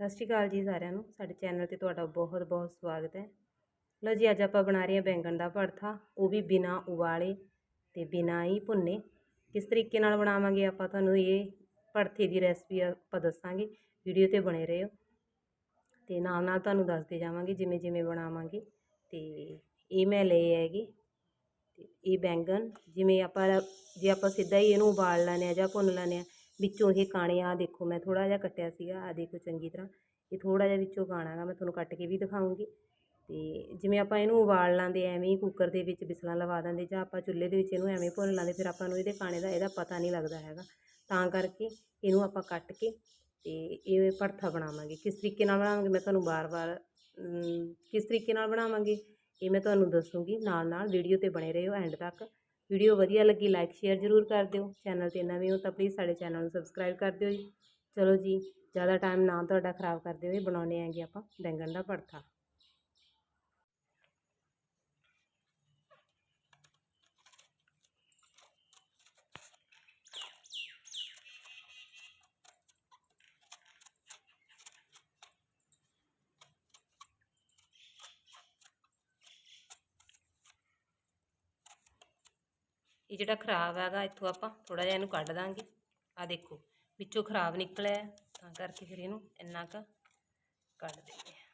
ਸਤਿ ਸ਼੍ਰੀ ਅਕਾਲ ਜੀ ਸਾਰਿਆਂ ਨੂੰ। ਸਾਡੇ ਚੈਨਲ ਤੇ ਤੁਹਾਡਾ ਬਹੁਤ ਬਹੁਤ ਸਵਾਗਤ ਹੈ। ਲਓ ਜੀ, ਅੱਜ ਆਪਾਂ ਬਣਾ ਰਹੇ ਹਾਂ ਬੈਂਗਣ ਦਾ ਭੜਥਾ। ਉਹ ਵੀ ਬਿਨਾ ਉਬਾਲੇ ਤੇ ਬਿਨਾ ਹੀ ਭੁੰਨੇ। ਕਿਸ ਤਰੀਕੇ ਨਾਲ ਬਣਾਵਾਂਗੇ ਆਪਾਂ ਤੁਹਾਨੂੰ ਇਹ ਭੜਥੇ ਦੀ ਰੈਸਪੀ ਆਪਾਂ ਦੱਸਾਂਗੇ। ਵੀਡੀਓ ਤੇ ਬਣੇ ਰਹੋ। ਤੇ ਨਾਲ ਨਾਲ ਤੁਹਾਨੂੰ ਦੱਸਦੇ ਜਾਵਾਂਗੇ ਜਿਵੇਂ ਜਿਵੇਂ ਬਣਾਵਾਂਗੇ। ਤੇ ਇਹ ਮੈਂ ਲਏ ਹੈਗੇ। ਤੇ ਇਹ ਬੈਂਗਣ ਜਿਵੇਂ ਆਪਾਂ, ਜੇ ਆਪਾਂ ਸਿੱਧਾ ਹੀ ਇਹਨੂੰ ਉਬਾਲ ਲੈਂਦੇ ਆ ਜਾਂ ਭੁੰਨ ਲੈਂਦੇ ਆ ਵਿੱਚੋਂ ਇਹ ਕਾਣੇ ਆ ਦੇਖੋ, ਮੈਂ ਥੋੜਾ ਜਿਹਾ ਕੱਟਿਆ ਸੀਗਾ ਆ ਦੇਖੋ ਚੰਗੀ ਤਰ੍ਹਾਂ। ਇਹ ਥੋੜਾ ਜਿਹਾ ਵਿੱਚੋਂ ਕਾਣਾ ਗਾ, ਮੈਂ ਤੁਹਾਨੂੰ ਕੱਟ ਕੇ ਵੀ ਦਿਖਾਉਂਗੀ। ਤੇ ਜਿਵੇਂ ਆਪਾਂ ਇਹਨੂੰ ਉਬਾਲ ਲਾਂਦੇ, ਐਵੇਂ ਹੀ ਕੁੱਕਰ ਦੇ ਵਿੱਚ ਬਿਸਲਾਂ ਲਵਾ ਦਿੰਦੇ ਜਾਂ ਆਪਾਂ ਚੁੱਲ੍ਹੇ ਦੇ ਵਿੱਚ ਇਹਨੂੰ ਐਵੇਂ ਭੁੰਨ ਲਾਂਦੇ, ਫਿਰ ਆਪਾਂ ਨੂੰ ਇਹਦੇ ਕਾਣੇ ਦਾ ਇਹਦਾ ਪਤਾ ਨਹੀਂ ਲੱਗਦਾ ਹੈਗਾ। ਤਾਂ ਕਰਕੇ ਇਹਨੂੰ ਆਪਾਂ ਕੱਟ ਕੇ ਤੇ ਇਹ ਭੜਥਾ ਬਣਾਵਾਂਗੇ। ਕਿਸ ਤਰੀਕੇ ਨਾਲ ਬਣਾਵਾਂਗੇ, ਮੈਂ ਤੁਹਾਨੂੰ ਬਾਰ-ਬਾਰ ਕਿਸ ਤਰੀਕੇ ਨਾਲ ਬਣਾਵਾਂਗੇ, ਇਹ ਮੈਂ ਤੁਹਾਨੂੰ ਦੱਸੂਗੀ। ਨਾਲ ਨਾਲ ਵੀਡੀਓ ਤੇ ਬਣੇ ਰਹੋ ਐਂਡ ਤੱਕ। ਵੀਡੀਓ ਵਧੀਆ ਲੱਗੀ ਲਾਈਕ ਸ਼ੇਅਰ ਜ਼ਰੂਰ ਕਰ ਦਿਓ। ਚੈਨਲ ਤੇ ਨਵੇਂ ਹੋ ਤਾਂ ਪਲੀਜ਼ ਸਾਡੇ ਚੈਨਲ ਨੂੰ ਸਬਸਕ੍ਰਾਈਬ ਕਰ ਦਿਓ ਜੀ। ਚਲੋ ਜੀ, ਜ਼ਿਆਦਾ ਟਾਈਮ ਨਾ ਤੁਹਾਡਾ ਖਰਾਬ ਕਰਦੇ ਹੋਏ ਬਣਾਉਣੇ ਆਂਗੇ ਆਪਾਂ ਬੈਂਗਣ ਦਾ ਭੜਥਾ। ਜਿਹੜਾ ਖਰਾਬ ਹੈਗਾ, ਇੱਥੋਂ ਆਪਾਂ ਥੋੜਾ ਜਿਹਾ ਇਹਨੂੰ ਕੱਢ ਦਾਂਗੇ। ਆ ਦੇਖੋ, ਵਿੱਚੋਂ ਖਰਾਬ ਨਿਕਲਿਆ ਤਾਂ ਕਰਕੇ ਫਿਰ ਇਹਨੂੰ ਇੰਨਾ ਕੁ ਕੱਢ ਦਿੰਦੇ ਆ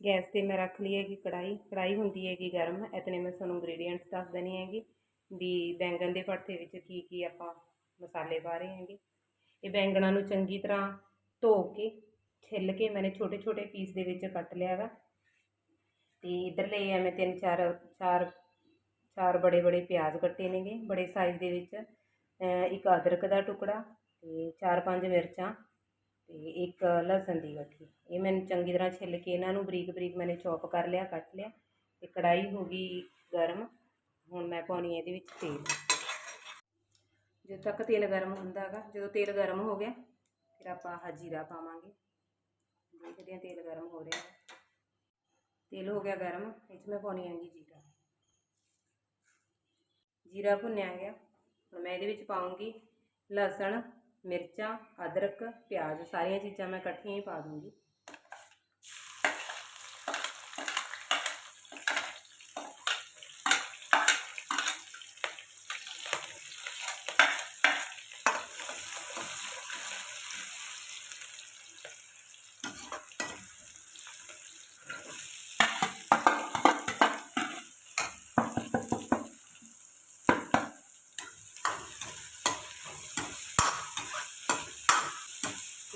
ਗੈਸ ਤੇ ਮੈਂ ਰੱਖ ਲਈ ਹੈਗੀ ਕੜਾਈ ਕੜਾਈ ਹੁੰਦੀ ਹੈਗੀ ਗਰਮ, ਇਤਨੇ ਮੈਂ ਤੁਹਾਨੂੰ ਇੰਗਰੀਡੀਅੰਟਸ ਦੱਸ ਦੇਣੀ ਹੈਗੀ ਵੀ ਬੈਂਗਣ ਦੇ ਭਰਤੇ ਵਿੱਚ ਕੀ ਕੀ ਆਪਾਂ ਮਸਾਲੇ ਪਾ ਰਹੇ ਹੈਗੇ। ਇਹ ਬੈਂਗਣਾਂ ਨੂੰ ਚੰਗੀ ਤਰ੍ਹਾਂ ਧੋ ਕੇ ਛਿੱਲ ਕੇ ਮੈਨੇ ਛੋਟੇ ਛੋਟੇ ਪੀਸ ਦੇ ਵਿੱਚ ਕੱਟ ਲਿਆ ਹੈਗਾ ਤੇ ਇਧਰ ਲਏ ਆ ਮੈਂ ਤਿੰਨ ਚਾਰ ਚਾਰ ਚਾਰ ਬੜੇ ਬੜੇ ਪਿਆਜ਼ ਕੱਟੇ ਨੇਗੇ, ਬੜੇ ਸਾਈਜ਼ ਦੇ ਵਿੱਚ। ਇੱਕ ਅਦਰਕ ਦਾ ਟੁਕੜਾ ਤੇ ਚਾਰ ਪੰਜ ਮਿਰਚਾਂ ਤੇ ਇੱਕ ਲਸਣ ਦੀ ਗੱਠੀ। ਇਹ ਮੈਨੂੰ ਚੰਗੀ ਤਰ੍ਹਾਂ ਛਿੱਲ ਕੇ ਇਹਨਾਂ ਨੂੰ ਬਰੀਕ ਬਰੀਕ ਮੈਨੇ ਚੌਪ ਕਰ ਲਿਆ, ਕੱਟ ਲਿਆ ਤੇ ਕੜਾਈ ਹੋ ਗਈ ਗਰਮ। ਹੁਣ ਮੈਂ ਪਾਉਣੀ ਇਹਦੇ ਵਿੱਚ ਤੇਲ। ਜਦੋਂ ਤੱਕ ਤੇਲ ਗਰਮ ਹੁੰਦਾ ਹੈਗਾ ਜਦੋਂ ਤੇਲ ਗਰਮ ਹੋ ਗਿਆ ਫਿਰ ਆਪਾਂ ਆਹ ਜੀਰਾ ਪਾਵਾਂਗੇ। ਦੇਖਦੇ ਹਾਂ ਤੇਲ ਗਰਮ ਹੋ ਰਿਹਾ। ਹੈ ਤੇਲ ਹੋ ਗਿਆ ਗਰਮ ਇਹ 'ਚ ਮੈਂ ਪਾਉਣੀ ਹੈਗੀ ਜੀਰਾ। ਜੀਰਾ ਭੁੰਨਿਆ ਗਿਆ। ਹੁਣ ਮੈਂ ਇਹਦੇ ਵਿੱਚ ਪਾਉਂਗੀ ਲਸਣ, ਮਿਰਚਾਂ, ਅਦਰਕ, ਪਿਆਜ਼। ਸਾਰੀਆਂ ਚੀਜ਼ਾਂ ਮੈਂ ਇਕੱਠੀਆਂ ਹੀ ਪਾ ਦੂੰਗੀ।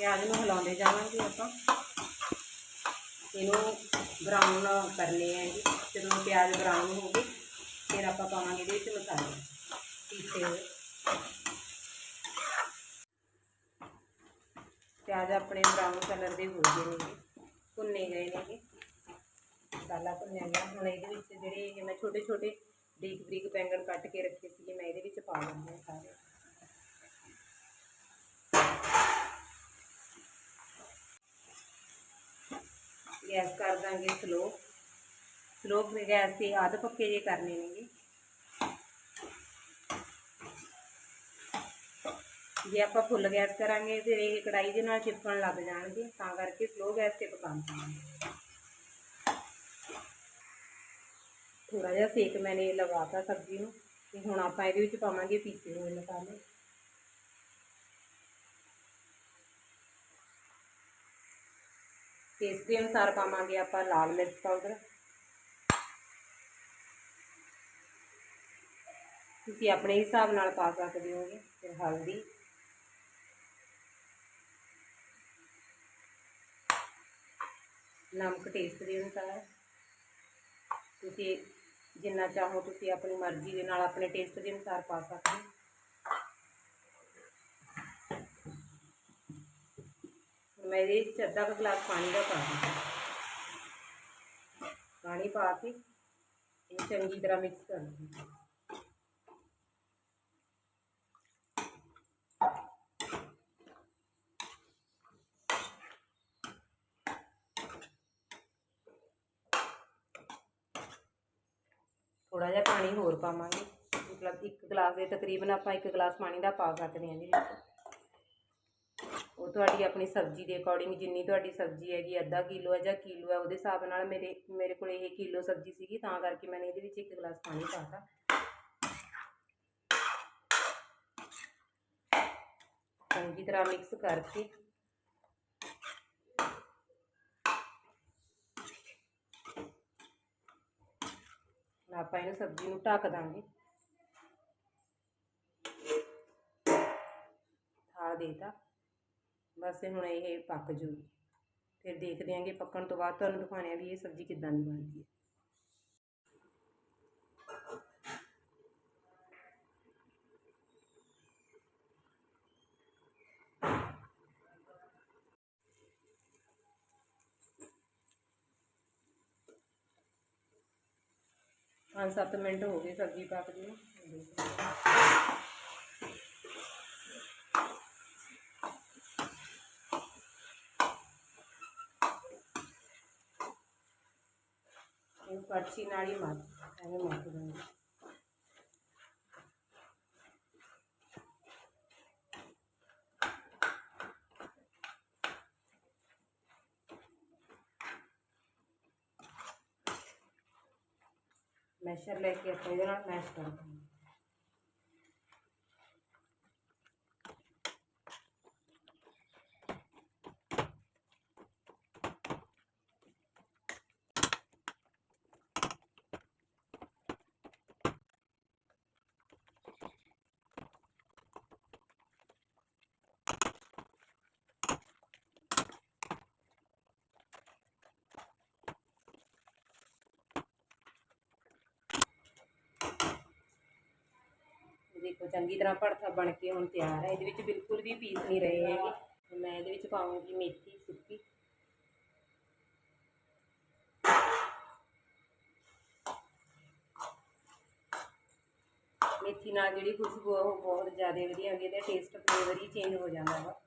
ਪਿਆਜ਼ ਨੂੰ ਹਿਲਾਉਂਦੇ ਜਾਵਾਂਗੇ ਆਪਾਂ। ਇਹਨੂੰ ਬਰਾਊਨ ਕਰਨੇ ਆ ਜੀ। ਜਦੋਂ ਪਿਆਜ਼ ਬਰਾਊਨ ਹੋ ਗਏ, ਫਿਰ ਆਪਾਂ ਪਾਵਾਂਗੇ ਇਹਦੇ ਵਿੱਚ ਮਸਾਲੇ। ਪੀਸੇ ਹੋਏ ਪਿਆਜ਼ ਆਪਣੇ ਬਰਾਊਨ ਕਲਰ ਦੇ ਹੋ ਗਏ ਨੇ ਭੁੰਨੇ ਗਏ ਨੇ ਮਸਾਲਾ ਭੁੰਨਿਆ ਗਿਆ। ਹੁਣ ਇਹਦੇ ਵਿੱਚ ਜਿਹੜੇ ਮੈਂ ਛੋਟੇ ਛੋਟੇ ਬਰੀਕ ਬਰੀਕ ਬੈਂਗਣ ਕੱਟ ਕੇ ਰੱਖੇ ਸੀਗੇ, ਮੈਂ ਇਹਦੇ ਵਿੱਚ ਪਾ ਦਿੰਦੀ ਹਾਂ ਸਾਰੇ। ਗੈਸ ਕਰ ਦਾਂਗੇ ਸਲੋ ਸਲੋ ਗੈਸ ਤੇ ਆਧ ਪੱਕੇ ਜੇ ਕਰਨੇ ਨੇਗੇ। ਜੇ ਆਪਾਂ ਫੁੱਲ ਗੈਸ ਕਰਾਂਗੇ ਫਿਰ ਇਹ ਕੜਾਈ ਦੇ ਨਾਲ ਚਿਪਕਣ ਲੱਗ ਜਾਣਗੇ, ਤਾਂ ਕਰਕੇ ਸਲੋ ਗੈਸ ਤੇ ਪਕਾਉਣਾ ਥੋੜਾ ਜਿਹਾ ਸੇਕ ਮੈਨੇ ਲਗਾਤਾ ਸਬਜ਼ੀ ਨੂੰ, ਤੇ ਹੁਣ ਆਪਾਂ ਇਹਦੇ ਵਿੱਚ ਪਾਵਾਂਗੇ ਪੀਸੇ ਹੋਏ ਮਸਾਲੇ। ਟੇਸਟ ਦੇ ਅਨੁਸਾਰ ਪਾਵਾਂਗੇ ਆਪਾਂ ਲਾਲ ਮਿਰਚ ਪਾਊਡਰ। ਤੁਸੀਂ ਆਪਣੇ ਹਿਸਾਬ ਨਾਲ ਪਾ ਸਕਦੇ ਹੋਗੇ ਫਿਰ ਹਲਦੀ। ਨਮਕ ਟੇਸਟ ਦੇ ਅਨੁਸਾਰ। ਤੁਸੀਂ ਜਿੰਨਾ ਚਾਹੋ ਤੁਸੀਂ ਆਪਣੀ ਮਰਜ਼ੀ ਦੇ ਨਾਲ ਆਪਣੇ ਟੇਸਟ ਦੇ ਅਨੁਸਾਰ ਪਾ ਸਕਦੇ ਹੋ। ਮੈਂ ਇਹਦੇ ਵਿੱਚ ਅੱਧਾ ਕੁ ਗਲਾਸ ਪਾਣੀ ਦਾ ਪਾ ਦਿੰਦੀ ਪਾਣੀ ਪਾ ਕੇ ਇਹ ਚੰਗੀ ਤਰ੍ਹਾਂ ਮਿਕਸ ਕਰ ਦਿੰਦੀ ਥੋੜਾ ਜਿਹਾ ਪਾਣੀ ਹੋਰ ਪਾਵਾਂਗੇ। ਮਤਲਬ ਇੱਕ ਗਲਾਸ ਦੇ ਤਕਰੀਬਨ ਆਪਾਂ ਇੱਕ ਗਲਾਸ ਪਾਣੀ ਦਾ ਪਾ ਸਕਦੇ ਹਾਂ ਜੀ। ਵਿੱਚ ਉਹ ਤੁਹਾਡੀ ਆਪਣੀ ਸਬਜ਼ੀ ਦੇ ਅਕੋਰਡਿੰਗ ਜਿੰਨੀ ਤੁਹਾਡੀ ਸਬਜ਼ੀ ਹੈਗੀ, ਅੱਧਾ ਕਿਲੋ ਹੈ ਜਾਂ ਕਿਲੋ ਹੈ, ਉਹਦੇ ਹਿਸਾਬ ਨਾਲ ਮੇਰੇ ਮੇਰੇ ਕੋਲ ਇਹ ਕਿਲੋ ਸਬਜ਼ੀ ਸੀਗੀ, ਤਾਂ ਕਰਕੇ ਮੈਂ ਇਹਦੇ ਵਿੱਚ ਇੱਕ ਗਲਾਸ ਪਾਣੀ ਪਾਤਾ ਚੰਗੀ ਤਰ੍ਹਾਂ ਮਿਕਸ ਕਰਕੇ। ਹੁਣ ਆਪਾਂ ਇਹਨੂੰ ਸਬਜ਼ੀ ਨੂੰ ਢੱਕ ਦਾਂਗੇ। ਥਾਲ ਦੇਤਾ। ਬਸ ਇਹ ਹੁਣ ਇਹ ਪੱਕ ਜੂਗੀ। ਫਿਰ ਦੇਖਦੇ ਆਂਗੇ ਪੱਕਣ ਤੋਂ ਬਾਅਦ ਤੁਹਾਨੂੰ ਦਿਖਾਉਂਦੇ ਆ ਵੀ ਇਹ ਸਬਜ਼ੀ ਕਿੱਦਾਂ ਦੀ ਬਣਦੀ ਹੈ। ਪੰਜ ਸੱਤ ਮਿੰਟ ਹੋ ਗਏ ਸਬਜ਼ੀ ਪੱਕਦੀ ਨੂੰ ਦੇਖਦੇ ਹਾਂ। ਇਹ ਕੜਛੀ ਨਾਲ ਹੀ ਮਾਰ ਐਵੇਂ ਮਾਰ ਦਾਂਗੇ ਮੈਸ਼ਰ ਲੈ ਕੇ ਚੰਗੀ ਤਰ੍ਹਾਂ ਭੜਥਾ ਬਣ ਕੇ ਹੁਣ ਤਿਆਰ ਹੈ ਇਹਦੇ ਵਿੱਚ ਬਿਲਕੁਲ ਵੀ ਪੀਸ ਨਹੀਂ ਰਹੇ ਹੈਗੇ। ਮੈਂ ਇਹਦੇ ਵਿੱਚ ਪਾਵਾਂਗੀ ਮੇਥੀ ਸੁੱਕੀ। ਮੇਥੀ ਨਾਲ ਜਿਹੜੀ ਖੁਸ਼ਬੂ ਆ, ਉਹ ਬਹੁਤ ਜ਼ਿਆਦਾ ਵਧੀਆ ਆਉਂਦੀ ਹੈ ਤੇ ਟੇਸਟ ਫਲੇਵਰ ਹੀ ਚੇਂਜ ਹੋ ਜਾਂਦਾ ਵਾ।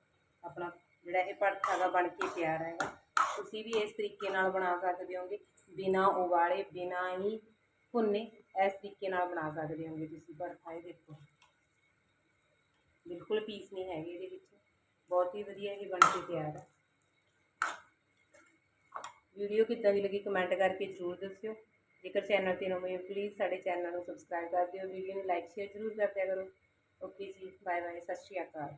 ਆਪਣਾ ਜਿਹੜਾ ਇਹ ਭੜਥਾ ਦਾ ਬਣ ਕੇ ਤਿਆਰ ਹੈਗਾ ਤੁਸੀਂ ਵੀ ਇਸ ਤਰੀਕੇ ਨਾਲ ਬਣਾ ਸਕਦੇ ਹੋਗੇ। ਬਿਨਾ ਉਬਾਲੇ, ਬਿਨਾ ਹੀ ਭੁੰਨੇ, ਇਸ ਤਰੀਕੇ ਨਾਲ ਬਣਾ ਸਕਦੇ ਹੋਗੇ ਤੁਸੀਂ ਭੜਥਾ ਇਹ ਦੇਖੋ ਬਿਲਕੁਲ ਪੀਸ ਨਹੀਂ ਹੈਗੇ ਇਹਦੇ ਵਿੱਚ ਬਹੁਤ ਹੀ ਵਧੀਆ ਇਹ ਬਣ ਕੇ ਤਿਆਰ ਹੈ ਵੀਡੀਓ ਕਿੱਦਾਂ ਦੀ ਲੱਗੀ ਕਮੈਂਟ ਕਰਕੇ ਜ਼ਰੂਰ ਦੱਸਿਓ ਜੇਕਰ ਚੈਨਲ ਤੇ ਨਵੇਂ ਹੋ ਪਲੀਜ਼ ਸਾਡੇ ਚੈਨਲ ਨੂੰ ਸਬਸਕ੍ਰਾਈਬ ਕਰ ਦਿਓ ਵੀਡੀਓ ਨੂੰ ਲਾਈਕ ਸ਼ੇਅਰ ਜ਼ਰੂਰ ਕਰ ਦਿਆ ਕਰੋ ਓਕੇ ਜੀ ਬਾਏ ਬਾਏ ਸਤਿ ਸ਼੍ਰੀ ਅਕਾਲ